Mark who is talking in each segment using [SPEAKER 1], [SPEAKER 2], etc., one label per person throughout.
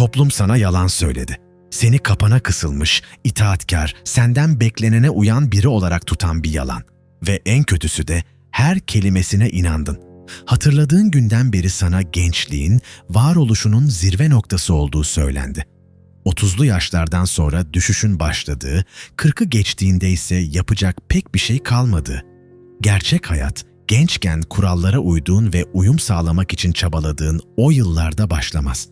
[SPEAKER 1] Toplum sana yalan söyledi. Seni kapana kısılmış, itaatkar, senden beklenene uyan biri olarak tutan bir yalan. Ve en kötüsü de her kelimesine inandın. Hatırladığın günden beri sana gençliğin, varoluşunun zirve noktası olduğu söylendi. 30'lu yaşlardan sonra düşüşün başladığı, 40'ı geçtiğinde ise yapacak pek bir şey kalmadı. Gerçek hayat, gençken kurallara uyduğun ve uyum sağlamak için çabaladığın o yıllarda başlamaz.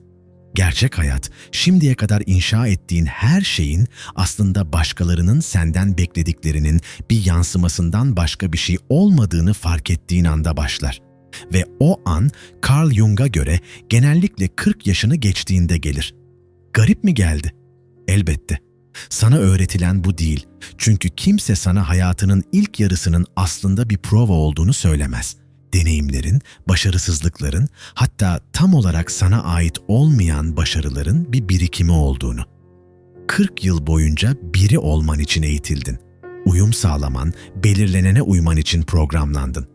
[SPEAKER 1] Gerçek hayat, şimdiye kadar inşa ettiğin her şeyin aslında başkalarının senden beklediklerinin bir yansımasından başka bir şey olmadığını fark ettiğin anda başlar. Ve o an Carl Jung'a göre genellikle 40 yaşını geçtiğinde gelir. Garip mi geldi? Elbette. Sana öğretilen bu değil. Çünkü kimse sana hayatının ilk yarısının aslında bir prova olduğunu söylemez. Deneyimlerin, başarısızlıkların, hatta tam olarak sana ait olmayan başarıların bir birikimi olduğunu. 40 yıl boyunca biri olman için eğitildin. Uyum sağlaman, belirlenene uyman için programlandın.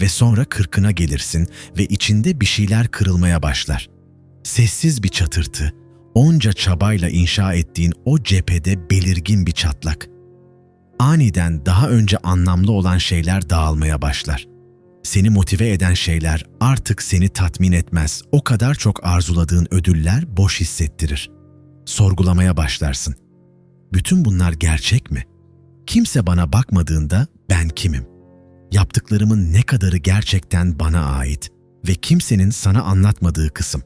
[SPEAKER 1] Ve sonra kırkına gelirsin ve içinde bir şeyler kırılmaya başlar. Sessiz bir çatırtı, onca çabayla inşa ettiğin o cephede belirgin bir çatlak. Aniden daha önce anlamlı olan şeyler dağılmaya başlar. Seni motive eden şeyler artık seni tatmin etmez. O kadar çok arzuladığın ödüller boş hissettirir. Sorgulamaya başlarsın. Bütün bunlar gerçek mi? Kimse bana bakmadığında ben kimim? Yaptıklarımın ne kadarı gerçekten bana ait ve kimsenin sana anlatmadığı kısım.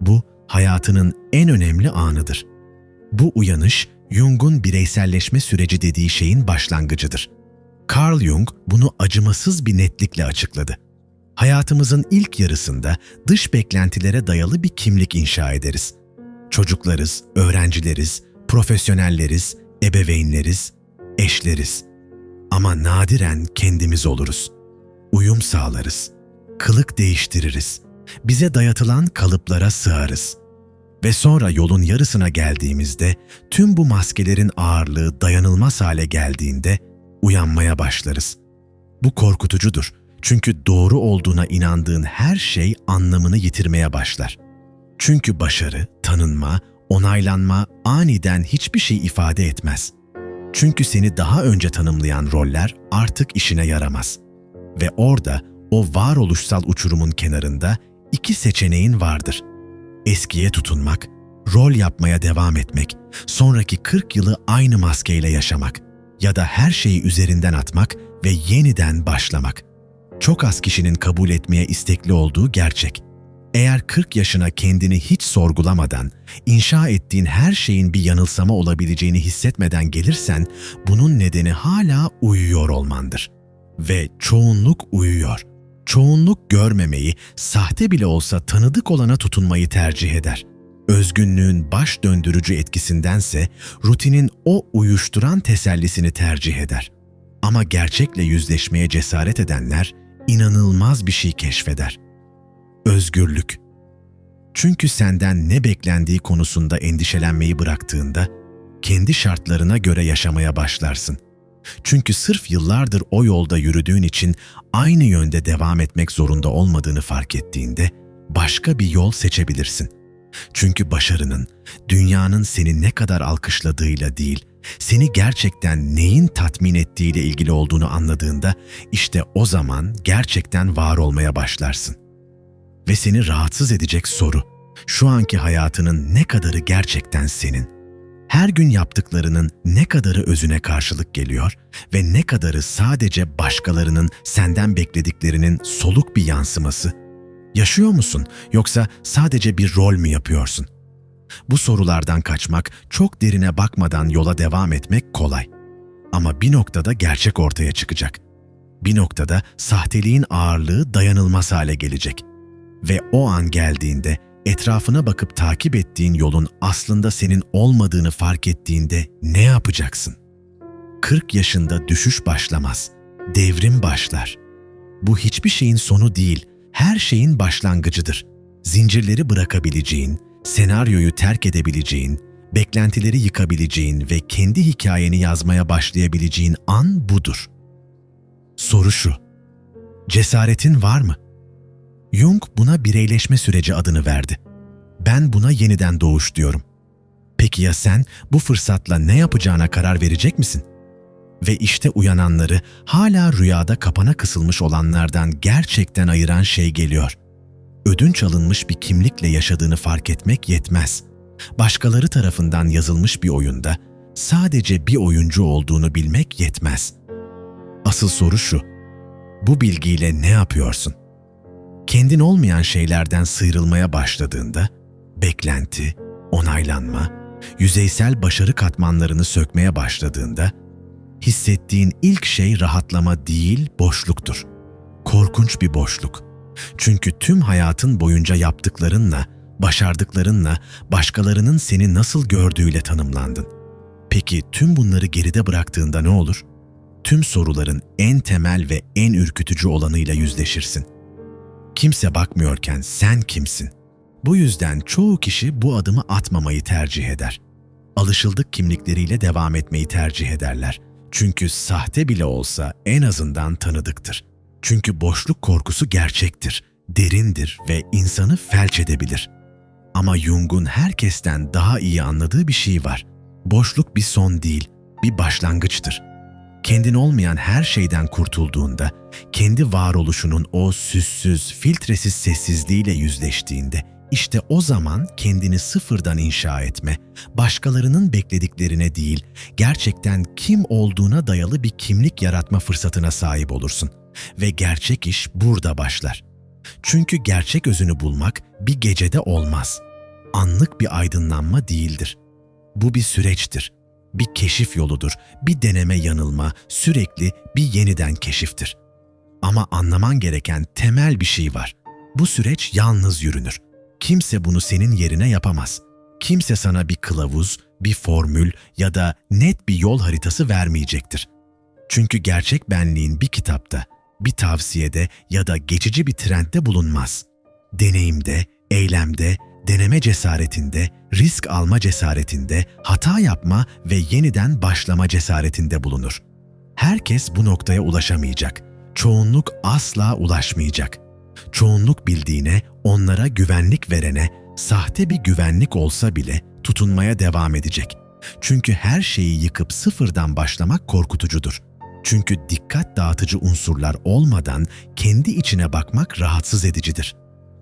[SPEAKER 1] Bu hayatının en önemli anıdır. Bu uyanış Jung'un bireyselleşme süreci dediği şeyin başlangıcıdır. Carl Jung bunu acımasız bir netlikle açıkladı. Hayatımızın ilk yarısında dış beklentilere dayalı bir kimlik inşa ederiz. Çocuklarız, öğrencileriz, profesyonelleriz, ebeveynleriz, eşleriz. Ama nadiren kendimiz oluruz. Uyum sağlarız. Kılık değiştiririz. Bize dayatılan kalıplara sığarız. Ve sonra yolun yarısına geldiğimizde tüm bu maskelerin ağırlığı dayanılmaz hale geldiğinde uyanmaya başlarız. Bu korkutucudur. Çünkü doğru olduğuna inandığın her şey anlamını yitirmeye başlar. Çünkü başarı, tanınma, onaylanma aniden hiçbir şey ifade etmez. Çünkü seni daha önce tanımlayan roller artık işine yaramaz. Ve orada o varoluşsal uçurumun kenarında iki seçeneğin vardır. Eskiye tutunmak, rol yapmaya devam etmek, sonraki 40 yılı aynı maskeyle yaşamak ya da her şeyi üzerinden atmak ve yeniden başlamak. Çok az kişinin kabul etmeye istekli olduğu gerçek. Eğer 40 yaşına kendini hiç sorgulamadan, inşa ettiğin her şeyin bir yanılsama olabileceğini hissetmeden gelirsen, bunun nedeni hala uyuyor olmandır. Ve çoğunluk uyuyor. Çoğunluk görmemeyi, sahte bile olsa tanıdık olana tutunmayı tercih eder. Özgünlüğün baş döndürücü etkisindense rutinin o uyuşturan tesellisini tercih eder. Ama gerçekle yüzleşmeye cesaret edenler inanılmaz bir şey keşfeder. Özgürlük. Çünkü senden ne beklendiği konusunda endişelenmeyi bıraktığında kendi şartlarına göre yaşamaya başlarsın. Çünkü sırf yıllardır o yolda yürüdüğün için aynı yönde devam etmek zorunda olmadığını fark ettiğinde başka bir yol seçebilirsin. Çünkü başarının, dünyanın seni ne kadar alkışladığıyla değil, seni gerçekten neyin tatmin ettiğiyle ilgili olduğunu anladığında işte o zaman gerçekten var olmaya başlarsın. Ve seni rahatsız edecek soru, şu anki hayatının ne kadarı gerçekten senin? Her gün yaptıklarının ne kadarı özüne karşılık geliyor ve ne kadarı sadece başkalarının senden beklediklerinin soluk bir yansıması? Yaşıyor musun yoksa sadece bir rol mü yapıyorsun? Bu sorulardan kaçmak, çok derine bakmadan yola devam etmek kolay. Ama bir noktada gerçek ortaya çıkacak. Bir noktada sahteliğin ağırlığı dayanılmaz hale gelecek. Ve o an geldiğinde etrafına bakıp takip ettiğin yolun aslında senin olmadığını fark ettiğinde ne yapacaksın? 40 yaşında düşüş başlamaz, devrim başlar. Bu hiçbir şeyin sonu değil, her şeyin başlangıcıdır. Zincirleri bırakabileceğin, senaryoyu terk edebileceğin, beklentileri yıkabileceğin ve kendi hikayeni yazmaya başlayabileceğin an budur. Soru şu, cesaretin var mı? Jung buna bireyleşme süreci adını verdi. Ben buna yeniden doğuş diyorum. Peki ya sen bu fırsatla ne yapacağına karar verecek misin? Ve işte uyananları hala rüyada kapana kısılmış olanlardan gerçekten ayıran şey geliyor. Ödünç alınmış bir kimlikle yaşadığını fark etmek yetmez. Başkaları tarafından yazılmış bir oyunda sadece bir oyuncu olduğunu bilmek yetmez. Asıl soru şu. Bu bilgiyle ne yapıyorsun? Kendin olmayan şeylerden sıyrılmaya başladığında beklenti, onaylanma, yüzeysel başarı katmanlarını sökmeye başladığında hissettiğin ilk şey rahatlama değil, boşluktur. Korkunç bir boşluk. Çünkü tüm hayatın boyunca yaptıklarınla, başardıklarınla, başkalarının seni nasıl gördüğüyle tanımlandın. Peki tüm bunları geride bıraktığında ne olur? Tüm soruların en temel ve en ürkütücü olanıyla yüzleşirsin. Kimse bakmıyorken sen kimsin? Bu yüzden çoğu kişi bu adımı atmamayı tercih eder. Alışıldık kimlikleriyle devam etmeyi tercih ederler. Çünkü sahte bile olsa en azından tanıdıktır. Çünkü boşluk korkusu gerçektir, derindir ve insanı felç edebilir. Ama Jung'un herkesten daha iyi anladığı bir şey var. Boşluk bir son değil, bir başlangıçtır. Kendin olmayan her şeyden kurtulduğunda, kendi varoluşunun o süssüz, filtresiz sessizliğiyle yüzleştiğinde, işte o zaman kendini sıfırdan inşa etme, başkalarının beklediklerine değil, gerçekten kim olduğuna dayalı bir kimlik yaratma fırsatına sahip olursun. Ve gerçek iş burada başlar. Çünkü gerçek özünü bulmak bir gecede olmaz. Anlık bir aydınlanma değildir. Bu bir süreçtir. Bir keşif yoludur, bir deneme yanılma, sürekli bir yeniden keşiftir. Ama anlaman gereken temel bir şey var. Bu süreç yalnız yürünür. Kimse bunu senin yerine yapamaz. Kimse sana bir kılavuz, bir formül ya da net bir yol haritası vermeyecektir. Çünkü gerçek benliğin bir kitapta, bir tavsiyede ya da geçici bir trendde bulunmaz. Deneyimde, eylemde, deneme cesaretinde, risk alma cesaretinde, hata yapma ve yeniden başlama cesaretinde bulunur. Herkes bu noktaya ulaşamayacak. Çoğunluk asla ulaşmayacak. Çoğunluk bildiğine, onlara güvenlik verene, sahte bir güvenlik olsa bile tutunmaya devam edecek. Çünkü her şeyi yıkıp sıfırdan başlamak korkutucudur. Çünkü dikkat dağıtıcı unsurlar olmadan kendi içine bakmak rahatsız edicidir.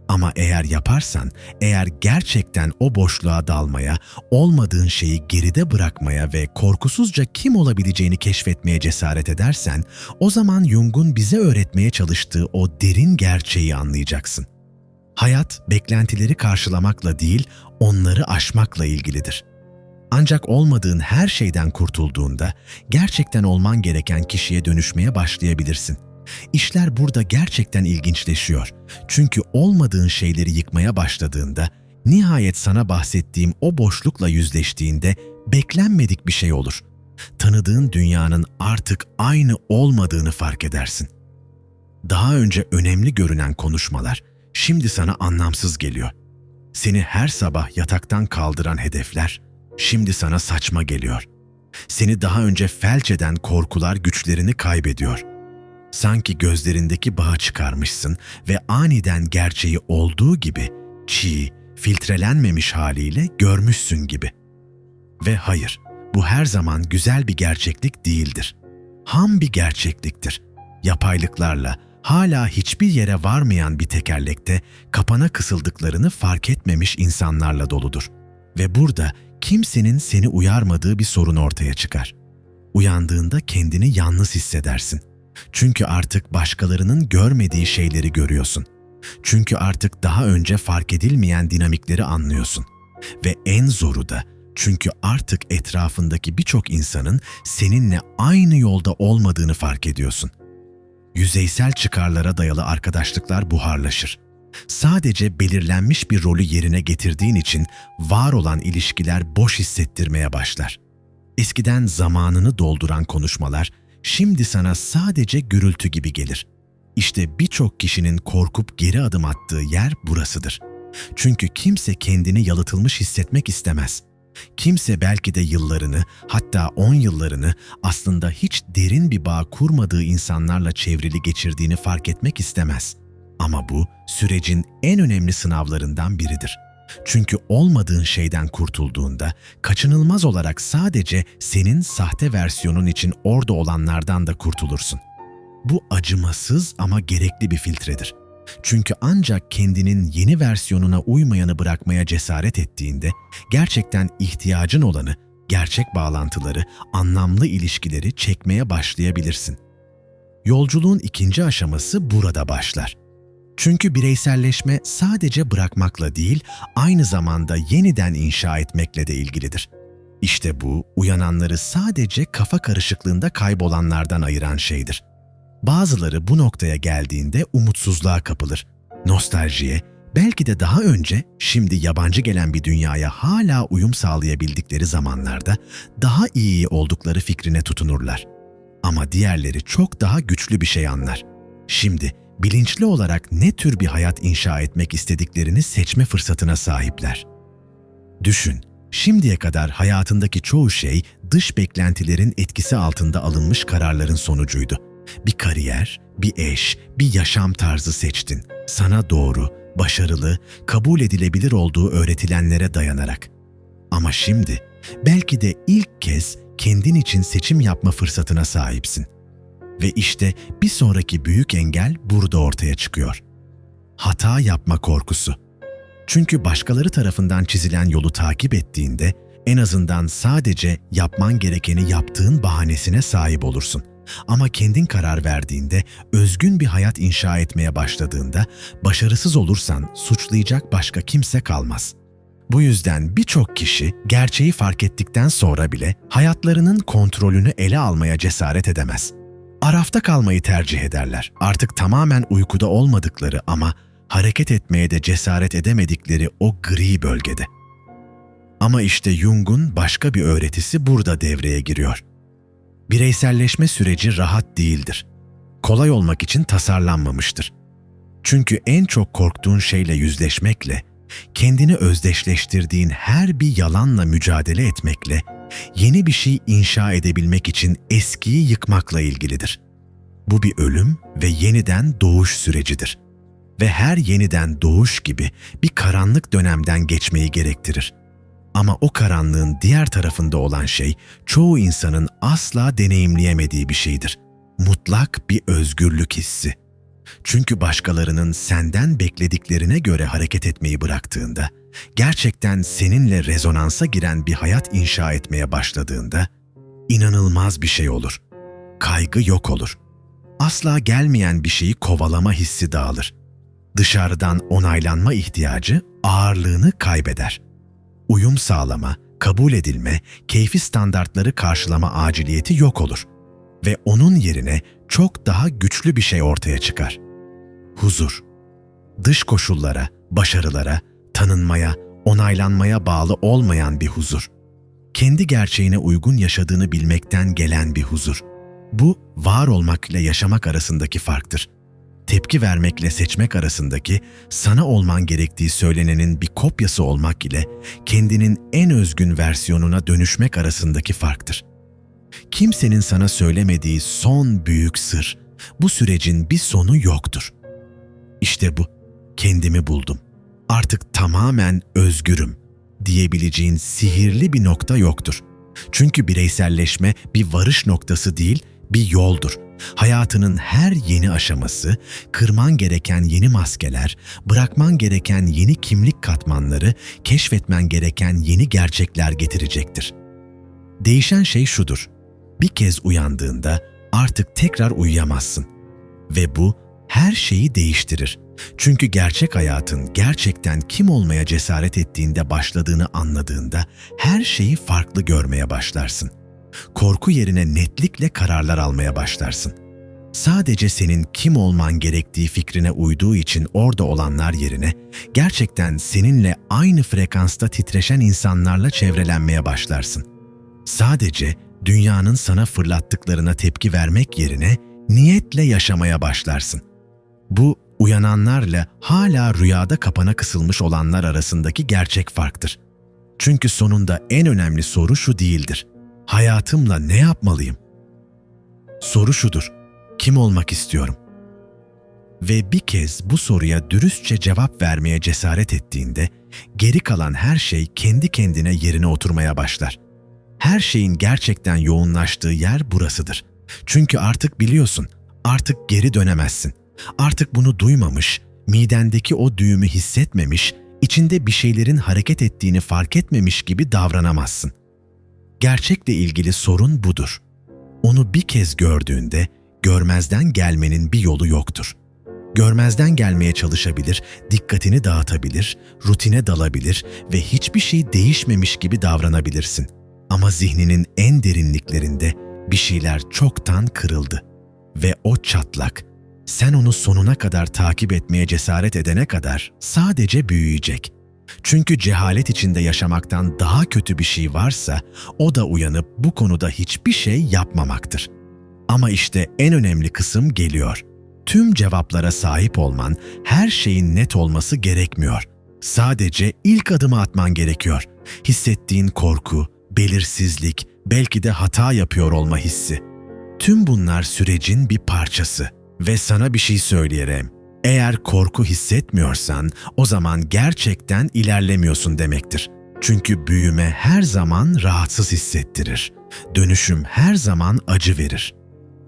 [SPEAKER 1] Ama eğer yaparsan, eğer gerçekten o boşluğa dalmaya, olmadığın şeyi geride bırakmaya ve korkusuzca kim olabileceğini keşfetmeye cesaret edersen, o zaman Jung'un bize öğretmeye çalıştığı o derin gerçeği anlayacaksın. Hayat, beklentileri karşılamakla değil, onları aşmakla ilgilidir. Ancak olmadığın her şeyden kurtulduğunda, gerçekten olman gereken kişiye dönüşmeye başlayabilirsin. İşler burada gerçekten ilginçleşiyor. Çünkü olmadığın şeyleri yıkmaya başladığında, nihayet sana bahsettiğim o boşlukla yüzleştiğinde beklenmedik bir şey olur. Tanıdığın dünyanın artık aynı olmadığını fark edersin. Daha önce önemli görünen konuşmalar şimdi sana anlamsız geliyor. Seni her sabah yataktan kaldıran hedefler şimdi sana saçma geliyor. Seni daha önce felç eden korkular güçlerini kaybediyor. Sanki gözlerindeki bağı çıkarmışsın ve aniden gerçeği olduğu gibi çiğ, filtrelenmemiş haliyle görmüşsün gibi. Ve hayır, bu her zaman güzel bir gerçeklik değildir. Ham bir gerçekliktir. Yapaylıklarla, hala hiçbir yere varmayan bir tekerlekte kapana kısıldıklarını fark etmemiş insanlarla doludur. Ve burada kimsenin seni uyarmadığı bir sorun ortaya çıkar. Uyandığında kendini yalnız hissedersin. Çünkü artık başkalarının görmediği şeyleri görüyorsun. Çünkü artık daha önce fark edilmeyen dinamikleri anlıyorsun. Ve en zoru da çünkü artık etrafındaki birçok insanın seninle aynı yolda olmadığını fark ediyorsun. Yüzeysel çıkarlara dayalı arkadaşlıklar buharlaşır. Sadece belirlenmiş bir rolü yerine getirdiğin için var olan ilişkiler boş hissettirmeye başlar. Eskiden zamanını dolduran konuşmalar şimdi sana sadece gürültü gibi gelir. İşte birçok kişinin korkup geri adım attığı yer burasıdır. Çünkü kimse kendini yalıtılmış hissetmek istemez. Kimse belki de yıllarını, hatta on yıllarını aslında hiç derin bir bağ kurmadığı insanlarla çevrili geçirdiğini fark etmek istemez. Ama bu sürecin en önemli sınavlarından biridir. Çünkü olmadığın şeyden kurtulduğunda kaçınılmaz olarak sadece senin sahte versiyonun için orada olanlardan da kurtulursun. Bu acımasız ama gerekli bir filtredir. Çünkü ancak kendinin yeni versiyonuna uymayanı bırakmaya cesaret ettiğinde gerçekten ihtiyacın olanı, gerçek bağlantıları, anlamlı ilişkileri çekmeye başlayabilirsin. Yolculuğun ikinci aşaması burada başlar. Çünkü bireyselleşme sadece bırakmakla değil, aynı zamanda yeniden inşa etmekle de ilgilidir. İşte bu, uyananları sadece kafa karışıklığında kaybolanlardan ayıran şeydir. Bazıları bu noktaya geldiğinde umutsuzluğa kapılır. Nostaljiye, belki de daha önce şimdi yabancı gelen bir dünyaya hala uyum sağlayabildikleri zamanlarda daha iyi oldukları fikrine tutunurlar. Ama diğerleri çok daha güçlü bir şey anlar. Şimdi bilinçli olarak ne tür bir hayat inşa etmek istediklerini seçme fırsatına sahipler. Düşün, şimdiye kadar hayatındaki çoğu şey dış beklentilerin etkisi altında alınmış kararların sonucuydu. Bir kariyer, bir eş, bir yaşam tarzı seçtin. Sana doğru, başarılı, kabul edilebilir olduğu öğretilenlere dayanarak. Ama şimdi belki de ilk kez kendin için seçim yapma fırsatına sahipsin. Ve işte bir sonraki büyük engel burada ortaya çıkıyor. Hata yapma korkusu. Çünkü başkaları tarafından çizilen yolu takip ettiğinde en azından sadece yapman gerekeni yaptığın bahanesine sahip olursun. Ama kendin karar verdiğinde, özgün bir hayat inşa etmeye başladığında, başarısız olursan suçlayacak başka kimse kalmaz. Bu yüzden birçok kişi gerçeği fark ettikten sonra bile hayatlarının kontrolünü ele almaya cesaret edemez. Arafta kalmayı tercih ederler. Artık tamamen uykuda olmadıkları ama hareket etmeye de cesaret edemedikleri o gri bölgede. Ama işte Jung'un başka bir öğretisi burada devreye giriyor. Bireyselleşme süreci rahat değildir. Kolay olmak için tasarlanmamıştır. Çünkü en çok korktuğun şeyle yüzleşmekle, kendini özdeşleştirdiğin her bir yalanla mücadele etmekle, yeni bir şey inşa edebilmek için eskiyi yıkmakla ilgilidir. Bu bir ölüm ve yeniden doğuş sürecidir. Ve her yeniden doğuş gibi bir karanlık dönemden geçmeyi gerektirir. Ama o karanlığın diğer tarafında olan şey çoğu insanın asla deneyimleyemediği bir şeydir. Mutlak bir özgürlük hissi. Çünkü başkalarının senden beklediklerine göre hareket etmeyi bıraktığında, gerçekten seninle rezonansa giren bir hayat inşa etmeye başladığında inanılmaz bir şey olur. Kaygı yok olur. Asla gelmeyen bir şeyi kovalama hissi dağılır. Dışarıdan onaylanma ihtiyacı ağırlığını kaybeder. Uyum sağlama, kabul edilme, keyfi standartları karşılama aciliyeti yok olur ve onun yerine çok daha güçlü bir şey ortaya çıkar. Huzur. Dış koşullara, başarılara, tanınmaya, onaylanmaya bağlı olmayan bir huzur. Kendi gerçeğine uygun yaşadığını bilmekten gelen bir huzur. Bu, var olmak ile yaşamak arasındaki farktır. Tepki vermekle seçmek arasındaki, sana olman gerektiği söylenenin bir kopyası olmak ile kendinin en özgün versiyonuna dönüşmek arasındaki farktır. Kimsenin sana söylemediği son büyük sır, bu sürecin bir sonu yoktur. İşte bu, kendimi buldum. Artık tamamen özgürüm diyebileceğin sihirli bir nokta yoktur. Çünkü bireyselleşme bir varış noktası değil, bir yoldur. Hayatının her yeni aşaması, kırman gereken yeni maskeler, bırakman gereken yeni kimlik katmanları, keşfetmen gereken yeni gerçekler getirecektir. Değişen şey şudur. Bir kez uyandığında artık tekrar uyuyamazsın. Ve bu her şeyi değiştirir. Çünkü gerçek hayatın gerçekten kim olmaya cesaret ettiğinde başladığını anladığında her şeyi farklı görmeye başlarsın. Korku yerine netlikle kararlar almaya başlarsın. Sadece senin kim olman gerektiği fikrine uyduğu için orada olanlar yerine gerçekten seninle aynı frekansta titreşen insanlarla çevrelenmeye başlarsın. Sadece dünyanın sana fırlattıklarına tepki vermek yerine niyetle yaşamaya başlarsın. Bu uyananlarla hala rüyada kapana kısılmış olanlar arasındaki gerçek farktır. Çünkü sonunda en önemli soru şu değildir. Hayatımla ne yapmalıyım? Soru şudur. Kim olmak istiyorum? ve bir kez bu soruya dürüstçe cevap vermeye cesaret ettiğinde geri kalan her şey kendi kendine yerine oturmaya başlar. Her şeyin gerçekten yoğunlaştığı yer burasıdır. Çünkü artık biliyorsun, artık geri dönemezsin. Artık bunu duymamış, midendeki o düğümü hissetmemiş, içinde bir şeylerin hareket ettiğini fark etmemiş gibi davranamazsın. Gerçekle ilgili sorun budur. Onu bir kez gördüğünde görmezden gelmenin bir yolu yoktur. Görmezden gelmeye çalışabilir, dikkatini dağıtabilir, rutine dalabilir ve hiçbir şey değişmemiş gibi davranabilirsin. Ama zihninin en derinliklerinde bir şeyler çoktan kırıldı ve o çatlak sen onu sonuna kadar takip etmeye cesaret edene kadar sadece büyüyecek. Çünkü cehalet içinde yaşamaktan daha kötü bir şey varsa o da uyanıp bu konuda hiçbir şey yapmamaktır. Ama işte en önemli kısım geliyor. Tüm cevaplara sahip olman, her şeyin net olması gerekmiyor. Sadece ilk adımı atman gerekiyor. Hissettiğin korku, belirsizlik, belki de hata yapıyor olma hissi. Tüm bunlar sürecin bir parçası. Ve sana bir şey söyleyerem. Eğer korku hissetmiyorsan o zaman gerçekten ilerlemiyorsun demektir. Çünkü büyüme her zaman rahatsız hissettirir. Dönüşüm her zaman acı verir.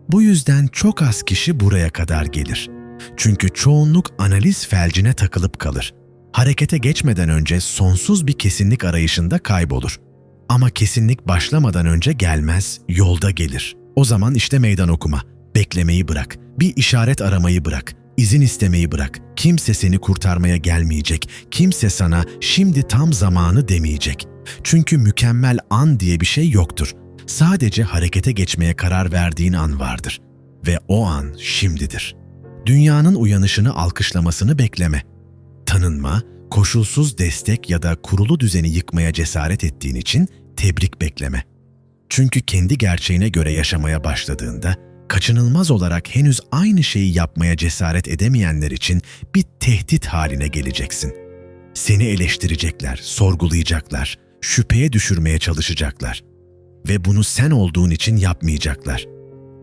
[SPEAKER 1] Bu yüzden çok az kişi buraya kadar gelir. Çünkü çoğunluk analiz felcine takılıp kalır. Harekete geçmeden önce sonsuz bir kesinlik arayışında kaybolur. Ama kesinlik başlamadan önce gelmez, yolda gelir. O zaman işte meydan okuma. Beklemeyi bırak, bir işaret aramayı bırak, izin istemeyi bırak. Kimse seni kurtarmaya gelmeyecek, kimse sana şimdi tam zamanı demeyecek. Çünkü mükemmel an diye bir şey yoktur. Sadece harekete geçmeye karar verdiğin an vardır. Ve o an şimdidir. Dünyanın uyanışını alkışlamasını bekleme. Tanınma, koşulsuz destek ya da kurulu düzeni yıkmaya cesaret ettiğin için tebrik bekleme. Çünkü kendi gerçeğine göre yaşamaya başladığında kaçınılmaz olarak henüz aynı şeyi yapmaya cesaret edemeyenler için bir tehdit haline geleceksin. Seni eleştirecekler, sorgulayacaklar, şüpheye düşürmeye çalışacaklar. Ve bunu sen olduğun için yapmayacaklar.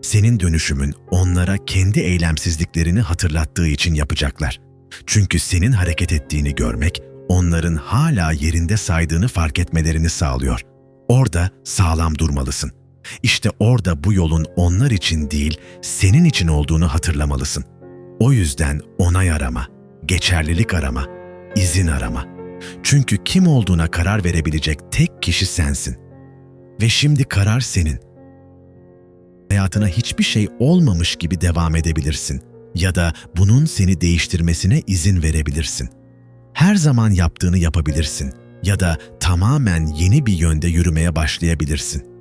[SPEAKER 1] Senin dönüşümün onlara kendi eylemsizliklerini hatırlattığı için yapacaklar. Çünkü senin hareket ettiğini görmek, onların hala yerinde saydığını fark etmelerini sağlıyor. Orada sağlam durmalısın. İşte orada bu yolun onlar için değil, senin için olduğunu hatırlamalısın. O yüzden onay arama, geçerlilik arama, izin arama. Çünkü kim olduğuna karar verebilecek tek kişi sensin. Ve şimdi karar senin. Hayatına hiçbir şey olmamış gibi devam edebilirsin ya da bunun seni değiştirmesine izin verebilirsin. Her zaman yaptığını yapabilirsin ya da tamamen yeni bir yönde yürümeye başlayabilirsin.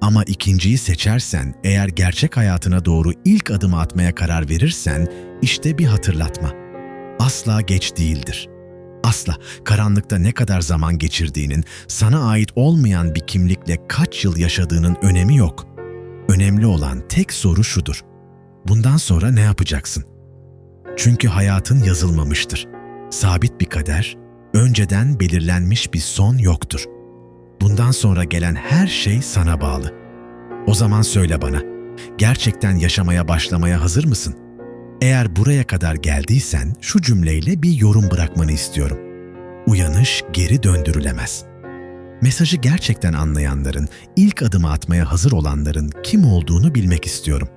[SPEAKER 1] Ama ikinciyi seçersen, eğer gerçek hayatına doğru ilk adımı atmaya karar verirsen, işte bir hatırlatma. Asla geç değildir. Asla karanlıkta ne kadar zaman geçirdiğinin, sana ait olmayan bir kimlikle kaç yıl yaşadığının önemi yok. Önemli olan tek soru şudur. Bundan sonra ne yapacaksın? Çünkü hayatın yazılmamıştır. Sabit bir kader, önceden belirlenmiş bir son yoktur. Bundan sonra gelen her şey sana bağlı. O zaman söyle bana, gerçekten yaşamaya başlamaya hazır mısın? Eğer buraya kadar geldiysen şu cümleyle bir yorum bırakmanı istiyorum. Uyanış geri döndürülemez. Mesajı gerçekten anlayanların, ilk adımı atmaya hazır olanların kim olduğunu bilmek istiyorum.